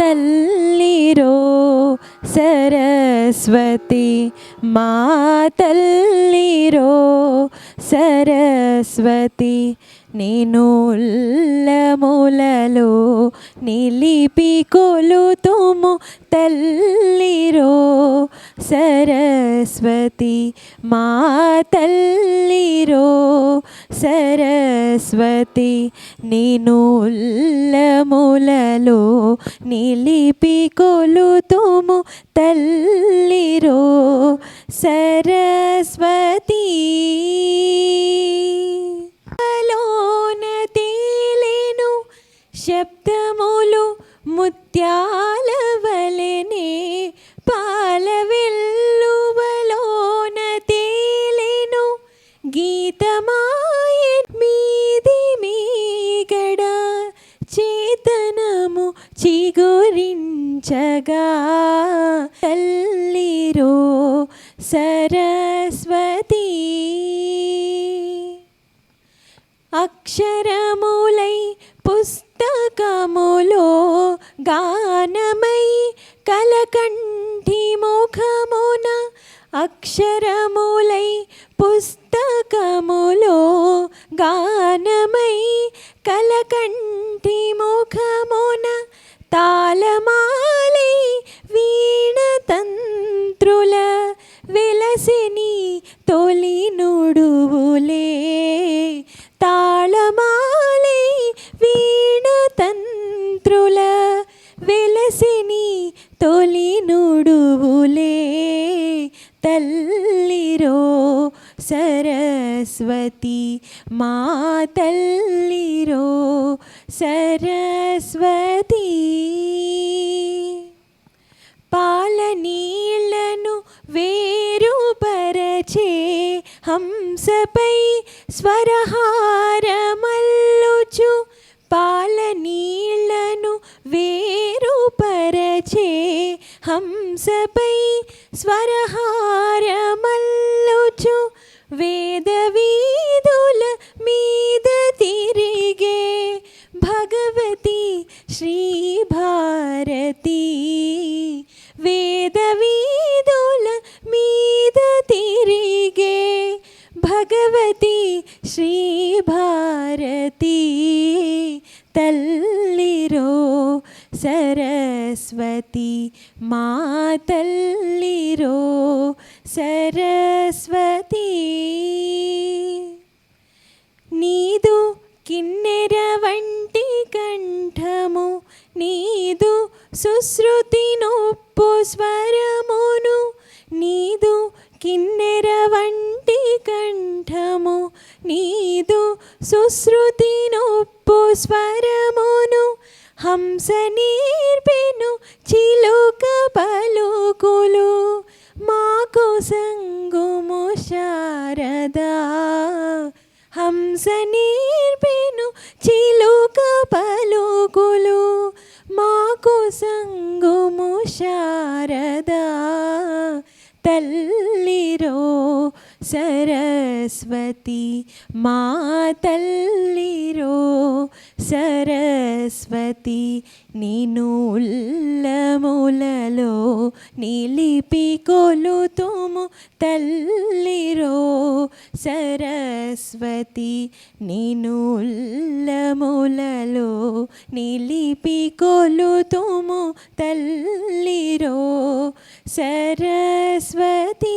తల్లిరో సరస్వతి మా తల్లిరో సరస్వతి నేను ఉల్లములలో నిలిపి కొలుతుము తల్లిరో. సరస్వతి మా తల్లిరో. సరస్వతి నేను ఉల్లములలో నిలిపి కొలుతుము తల్లిరో. సరస్వతి శబ్దములు ముత్యాల వలెనే పాల వెల్లువలోన తేలెను. గీతమాయ మీది మీగడ చేతనము చిగురించగా. తల్లిరో సరస్వతి. అక్షరములై పుస్తకములో గానమై కలకంఠి ముఖమున అక్షరములై పుస్తకములో గానమై కలకంఠి ముఖమున తాళమాలై వీణ తంత్రుల వెలసిని తొలి నుడువులే తాళమా తంత్రుల వెలసిని తొలి నుడువులే. తల్లిరో సరస్వతి మా తల్లిరో సరస్వతి. పాలనీళ్ళను వేరుపరచే హంసపై స్వరహారమల్లుచు పాల నీళ్లను వేరుపరచే హంసపై స్వరహారమల్లుచు వేద వీధుల మీద తిరిగే భగవతి శ్రీ భారతి వేద వీధుల మీద తిరిగే భగవతి శ్రీ భారతి తల్లిరో సరస్వతి మా తల్లిరో సరస్వతి. నీదు కిన్నెర వంటి కంఠము నీదు సుశ్రుతి నొప్పు స్వరమును నీదు కిన్నెర వంటి కంఠము నీదు సుశ్రుతి స్వరమును హంస నేర్పెను చిలుక పలుకులు మాకు సంగుము శారదా. హంస నేర్పెను చిలుక పలుకులు మాకు సంగుము శారదా. తల్లిరో సరస్వతి మా తల్లిరో సరస్వతి నేను ఉల్లములలో నిలిపి కొలుతుము తల్లిరో. సరస్వతి నేను ఉల్లములలో నిలిపి కొలుతుము తల్లిరో. సరస్వతి